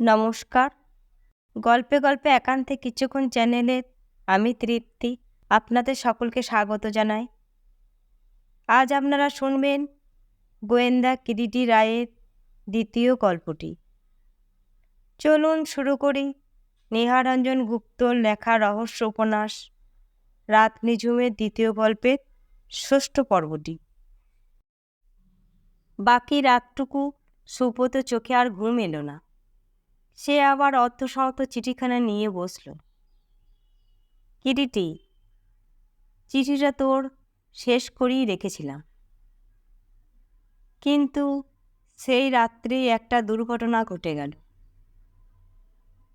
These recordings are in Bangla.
নমস্কার। গল্পে গল্পে একান্তে কিছুক্ষণ চ্যানেলের আমি তৃপ্তি, আপনাদের সকলকে স্বাগত জানাই। আজ আপনারা শুনবেন গোয়েন্দা কিরিটি রায়ের দ্বিতীয় গল্পটি। চলুন শুরু করি নেহারঞ্জন গুপ্তর লেখা রহস্য উপন্যাস, রাত নিঝুমের দ্বিতীয় গল্পের ষষ্ঠ পর্বটি। বাকি রাতটুকু সুব্রত চোখে আর ঘুম এলো না। সে আবার অর্ধসহত চিঠিখানা নিয়ে বসল। কিরিটি, চিঠিটা তোর শেষ করেই রেখেছিলাম। কিন্তু সেই রাত্রেই একটা দুর্ঘটনা ঘটে গেল।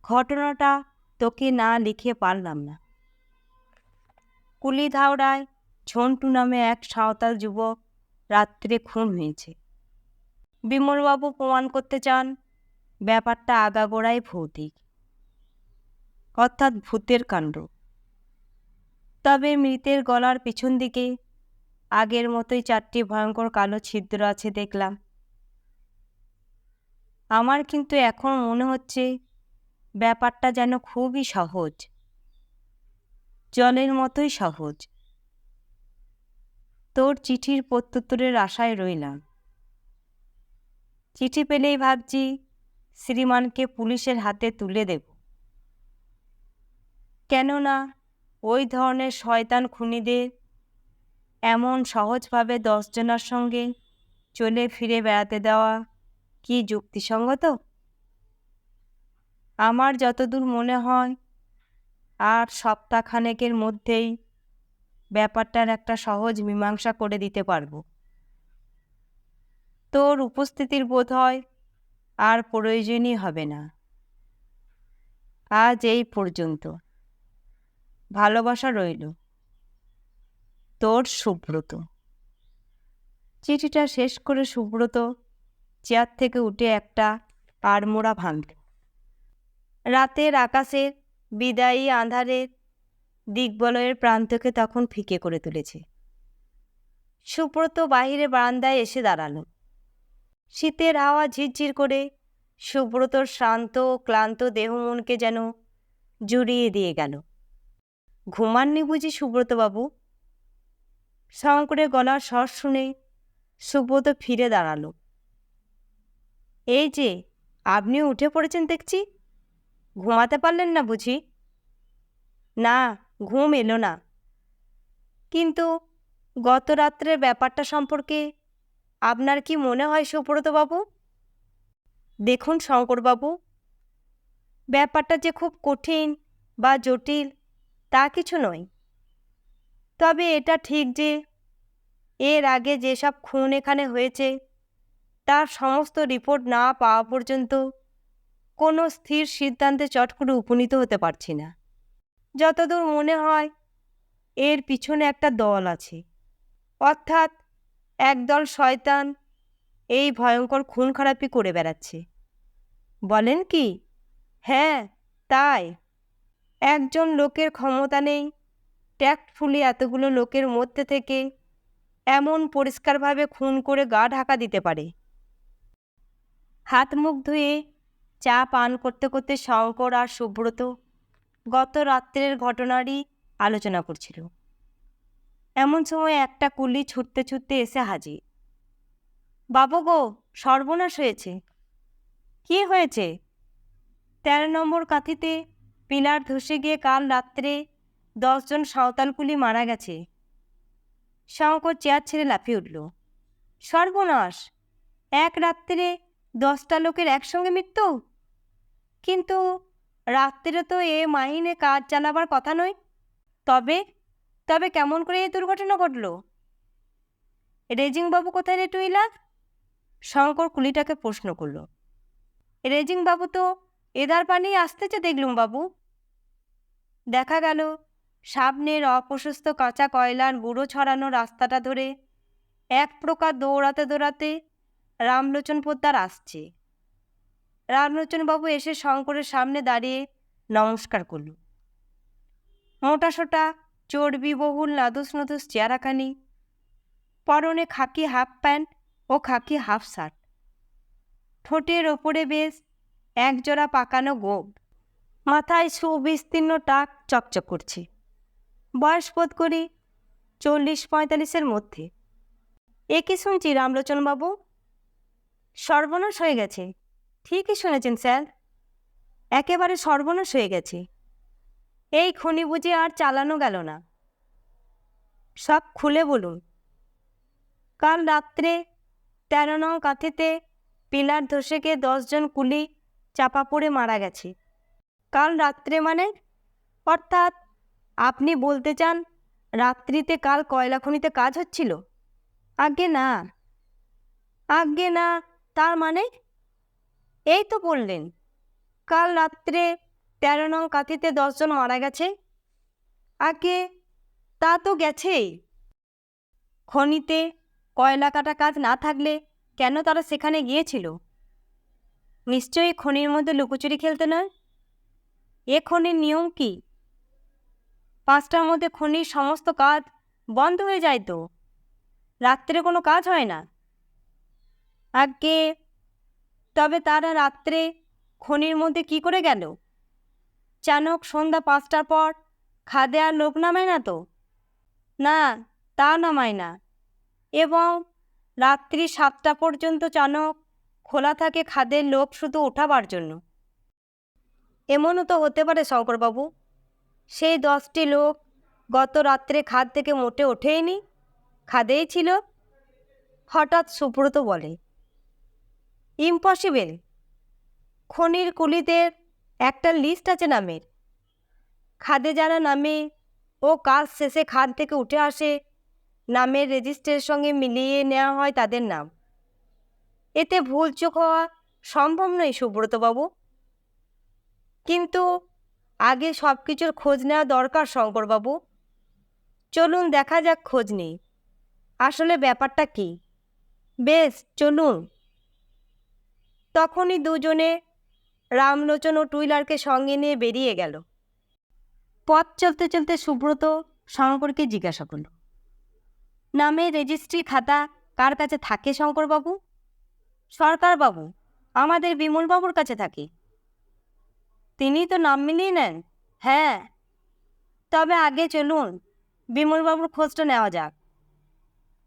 ঘটনাটা তোকে না লিখে পারলাম না। কুলিধাওড়ায় ঝন্টু নামে এক সাঁওতাল যুবক রাত্রে খুন হয়েছে। বিমলবাবু প্রমাণ করতে চান ব্যাপারটা আগাগোড়াই ভৌতিক। অর্থাৎ ভূতের কাণ্ড। তবে মৃতের গলার পিছন দিকে আগের মতোই চারটি ভয়ঙ্কর কালো ছিদ্র আছে দেখলাম। আমার কিন্তু এখন মনে হচ্ছে ব্যাপারটা যেন খুবই সহজ। জলের মতোই সহজ। তোর চিঠির প্রত্যুত্তরের আশায় রইলাম। চিঠি পেলেই ভাবছি শ্রীমানকে পুলিশের হাতে তুলে দেব। কেননা ওই ধরনের শয়তান খুনিদের এমন সহজভাবে দশজনার সঙ্গে চলে ফিরে বেড়াতে দেওয়া কি যুক্তিসঙ্গত? আমার যতদূর মনে হয়, আর সপ্তাহখানেকের মধ্যেই ব্যাপারটার একটা সহজ মীমাংসা করে দিতে পারব। তোর উপস্থিতির বোধ হয় আর প্রয়োজনই হবে না। আজ এই পর্যন্ত। ভালোবাসা রইল। তোর সুব্রত। চিঠিটা শেষ করে সুব্রত চেয়ার থেকে উঠে একটা আড়মোড়া ভাঙল। রাতের আকাশের বিদায়ী আঁধারের দিগ্বলয়ের প্রান্তকে তখন ফিকে করে তুলেছে। সুব্রত বাহিরে বারান্দায় এসে দাঁড়াল। শীতের হাওয়া ঝিরঝির করে। সুব্রতর শান্ত ও ক্লান্ত দেহমনকে যেন জুড়িয়ে দিয়ে গেল। ঘুমাননি বুঝি সুব্রতবাবু? শঙ্করের গলার স্বর শুনে সুব্রত ফিরে দাঁড়াল। এই যে, আপনি উঠে পড়েছেন দেখছি। ঘুমাতে পারলেন না বুঝি? না, ঘুম এলো না। কিন্তু গত রাত্রের ব্যাপারটা সম্পর্কে আপনার কি মনে হয় সুব্রতবাবু? দেখুন শঙ্করবাবু। ব্যাপারটা যে খুব কঠিন বা জটিল, তা কিছু নয়। তবে এটা ঠিক যে, এর আগে যেসব খুন এখানে হয়েছে, তার সমস্ত রিপোর্ট না পাওয়া পর্যন্ত কোনো স্থির সিদ্ধান্তে চট করে উপনীত হতে পারছি না। যতদূর মনে হয়, এর পিছনে একটা দল আছে। অর্থাৎ একদল শয়তান, এই ভয়ঙ্কর খুন খারাপি করে বেড়াচ্ছে। বলেন কি? হ্যাঁ তাই। একজন লোকের ক্ষমতা নেই ট্যাক্টফুলি এতগুলো লোকের মধ্যে থেকে এমন পরিষ্কারভাবে খুন করে গা ঢাকা দিতে পারে। হাত মুখ ধুয়ে চা পান করতে করতে শঙ্কর আর সুব্রত গত রাত্রের ঘটনারই আলোচনা করছিল। এমন সময় একটা কুলি ছুটতে ছুটতে এসে হাজির। বাবু গো, সর্বনাশ হয়েছে। কি হয়েছে? তেরো নম্বর কাঁথিতে পিলার ধসে গিয়ে কাল রাত্রে দশজন সাঁওতাল কুলি মারা গেছে। শঙ্কর চেয়ার ছেড়ে লাফিয়ে উঠল। সর্বনাশ! এক রাত্রে দশটা লোকের একসঙ্গে মৃত্যু? কিন্তু রাত্রে তো এ মাহিনে কাজ চালাবার কথা নয়। তবে তবে কেমন করে এই দুর্ঘটনা ঘটল? রেজিংবাবু কোথায় রে টুইলা? শঙ্কর কুলিটাকে প্রশ্ন করল। রেজিংবাবু তো এদার পানি আসতেছে দেখলুম বাবু। দেখা গেল, সামনের অপ্রশস্ত কাঁচা কয়লার গুঁড়ো ছড়ানো রাস্তাটা ধরে এক প্রকার দৌড়াতে দৌড়াতে রামলোচন পোদ্দার আসছে। রামলোচনবাবু এসে শঙ্করের সামনে দাঁড়িয়ে নমস্কার করল। মোটাসোটা চর্বিবহুল নাদুস নদুস চেয়ারাখানি পরনে খাকি হাফ প্যান্ট ও খাকি হাফ শার্ট। ঠোঁটের ওপরে বেশ একজোড়া পাকানো গোপ মাথায় সুবিস্তীর্ণ টাক চকচক করছে। বয়স বোধ করি চল্লিশ পঁয়তাল্লিশের মধ্যে। এ কি শুনছি রামলোচনবাবু? সর্বনাশ হয়ে গেছে। ঠিকই শুনেছেন স্যার। একেবারে সর্বনাশ হয়ে গেছে। এই খনি বুঝি আর চালানো গেল না। সব খুলে বলুন। কাল রাত্রে তেরো নং কাঁথিতে পিলার ধসে গিয়ে দশজন কুলি চাপা পড়ে মারা গেছে। কাল রাত্রে মানে? অর্থাৎ আপনি বলতে চান রাত্রিতে কাল কয়লা খনিতে কাজ হচ্ছিল? আগে না। আগে না, তার মানে? এই তো বললেন। কাল রাত্রে তেরো নং কাঁথিতে দশজন মারা গেছে। আগে তা তো গেছেই। খনিতে কয়লা কাটা কাজ না থাকলে কেন তারা সেখানে গিয়েছিল? নিশ্চয়ই খনির মধ্যে লুকোচুরি খেলতে নয়? এ খনির নিয়ম কি? পাঁচটার মধ্যে খনির সমস্ত কাজ বন্ধ হয়ে যায় তো? রাত্রে কোনো কাজ হয় না? আগে তবে তারা রাত্রে খনির মধ্যে কি করে গেল? চানক সন্ধ্যা পাঁচটার পর, খাদে আর লোক নামায় না তো? না তা নামায় না। এবং রাত্রি সাতটা পর্যন্ত চানক খোলা থাকে খাদের লোক শুধু ওঠাবার জন্য। এমনও তো হতে পারে শঙ্করবাবু, সেই দশটি লোক গত রাত্রে খাদ থেকে মোটে ওঠেইনি, খাদেই ছিল? হঠাৎ সুব্রত বলে, ইম্পসিবল। খনির কুলিদের একটা লিস্ট আছে নামের। খাদে যারা নামে, ও কাজ শেষে খাদ থেকে উঠে আসে, নামের রেজিস্ট্রের সঙ্গে মিলিয়ে নেওয়া হয় তাদের নাম। এতে ভুল চোখ হওয়া সম্ভব নয় সুব্রতবাবু কিন্তু আগে সব কিছুর খোঁজ নেওয়া দরকার শঙ্করবাবু চলুন, দেখা যাক খোঁজ নেই। আসলে ব্যাপারটা কি? বেশ, চলুন। তখনই দুজনে রামলোচন ও টুইলারকে সঙ্গে নিয়ে বেরিয়ে গেল। পথ চলতে চলতে সুব্রত শঙ্করকে জিজ্ঞাসা করল, নামে রেজিস্ট্রি খাতা কার কাছে থাকে শঙ্করবাবু? সরকারবাবু, আমাদের বিমলবাবুর কাছে থাকে। তিনি তো নাম মিলিয়ে নেন? হ্যাঁ। তবে আগে চলুন, বিমলবাবুর খোঁজটা নেওয়া যাক।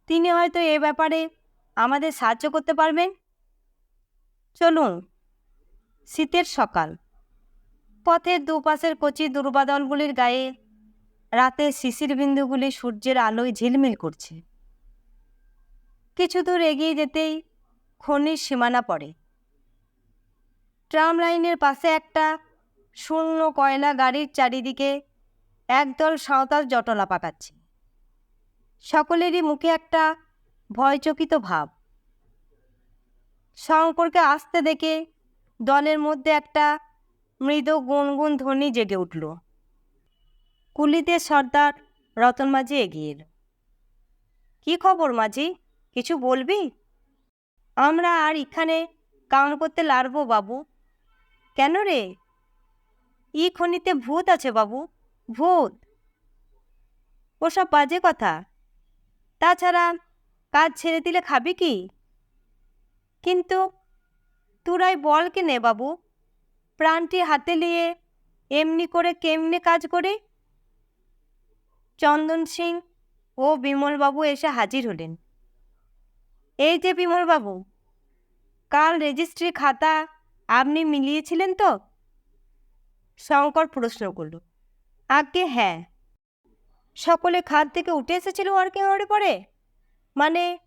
তিনি হয়তো এ ব্যাপারে আমাদের সাহায্য করতে পারবেন? চলুন। শীতের সকাল। পথের দুপাশের কচি দুর্বাদলগুলির গায়ে রাতে শিশির বিন্দুগুলি সূর্যের আলোয় ঝিলমিল করছে। কিছু দূর এগিয়ে যেতেই খনির সীমানা পড়ে। ট্রাম লাইনের পাশে একটা শূন্য কয়লা গাড়ির চারিদিকে একদল সাঁওতাল জটলা পাকাচ্ছে। সকলেরই মুখে একটা ভয়চকিত ভাব। শঙ্করকে আসতে দেখে দলের মধ্যে একটা মৃদু গুনগুন ধ্বনি জেগে উঠল। কুলিদের সর্দার রতন মাঝি এগিয়ে এলো। কী খবর মাঝি? কিছু বলবি? আমরা আর এখানে কাম করতে লারবো বাবু। কেন রে? ই খনিতে ভূত আছে বাবু, ভূত। ওসব বাজে কথা। তাছাড়া কাজ ছেড়ে দিলে খাবি কি? কিন্তু তোরাই বল কে নে বাবু? প্রাণটি হাতে নিয়ে এমনি করে কেমনে কাজ করে? চন্দন সিং ও বিমলবাবু এসে হাজির হলেন। এই যে বিমলবাবু কাল রেজিস্ট্রি খাতা আপনি মিলিয়েছিলেন তো? শঙ্কর প্রশ্ন করল। আগে হ্যাঁ। সকলে খাদ থেকে উঠে এসেছিল ওয়ার্কিং আওয়ারে পরে মানে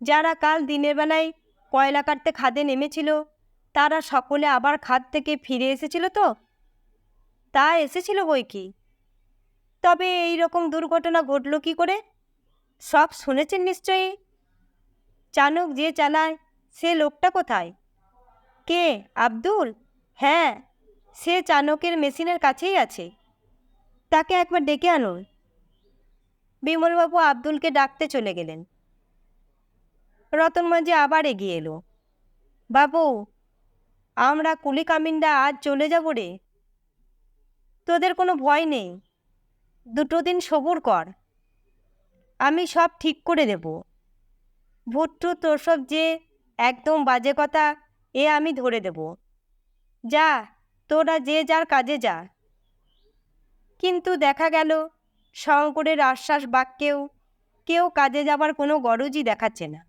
যারা কাল দিনের বেলায় কয়লা কাটতে খাদে নেমেছিল তারা সকলে আবার খাদ থেকে ফিরে এসেছিল তো? তা এসেছিল বই কি? তবে এই রকম দুর্ঘটনা ঘটল কি করে? সব শুনেছেন নিশ্চয়ই? চানক যে চালায়, সে লোকটা কোথায়? কে, আব্দুল? হ্যাঁ সে চানকের মেশিনের কাছেই আছে। তাকে একবার ডেকে আনুন। বিমলবাবু আব্দুলকে ডাকতে চলে গেলেন। রতন মাঝি আবার এগিয়ে এলো। বাবু আমরা কুলি কামিনরা আজ চলে যাব রে। তোদের কোনো ভয় নেই। দুটো দিন সবুর কর। আমি সব ঠিক করে দেব। ভুট্টু তোর সব যে একদম বাজে কথা, এ আমি ধরে দেব। যা, তোরা যে যার কাজে যা। কিন্তু দেখা গেল, শঙ্করের আশ্বাস বাক্যেও কেউ কাজে যাবার কোনো গরজই দেখাচ্ছে না।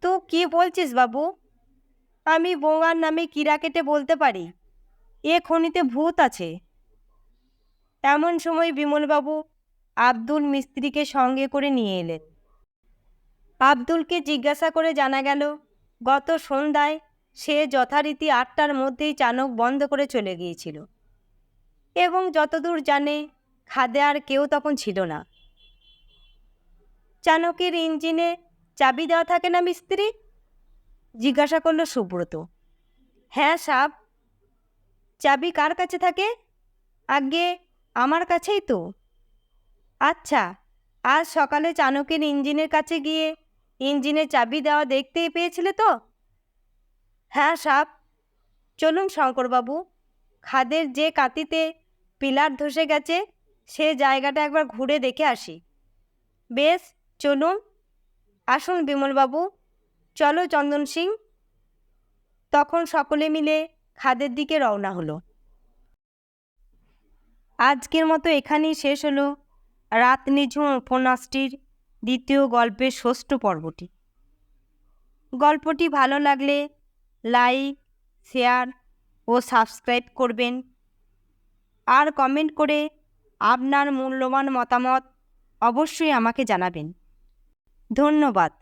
তো কি বলছিস বাবু? আমি বোঙার নামে কিরা কেটে বলতে পারি? এ খনিতে ভূত আছে। এমন সময় বিমলবাবু আব্দুল মিস্ত্রিকে সঙ্গে করে নিয়ে এলেন। আব্দুলকে জিজ্ঞাসা করে জানা গেল, গত সন্ধ্যায় সে যথারীতি আটটার মধ্যেই চানক বন্ধ করে চলে গিয়েছিল। এবং যতদূর জানে, খাদে আর কেউ তখন ছিল না। চানকের ইঞ্জিনে চাবি দেওয়া থাকে না মিস্ত্রি? জিজ্ঞাসা করল সুব্রত। হ্যাঁ সাব, চাবি কার কাছে থাকে? আগে আমার কাছেই তো। আচ্ছা আজ সকালে চানকের ইঞ্জিনের কাছে গিয়ে ইঞ্জিনের চাবি দেওয়া দেখতেই পেয়েছিলে তো? হ্যাঁ সাপ চলুন শঙ্করবাবু, খাদের যে কাতিতে পিলার ধসে গেছে, সে জায়গাটা একবার ঘুরে দেখে আসি। বেশ, চলুন, আসুন বিমলবাবু। চলো চন্দন সিং। তখন সকলে মিলে খাদের দিকে রওনা হলো। আজকের মতো এখানেই শেষ হলো। রাত নিঝুম উপন্যাসটির দ্বিতীয় গল্পের ষষ্ঠ পর্বটি। গল্পটি ভালো লাগলে লাইক, শেয়ার ও সাবস্ক্রাইব করবেন। আর কমেন্ট করে আপনার মূল্যবান মতামত অবশ্যই আমাকে জানাবেন। ধন্যবাদ।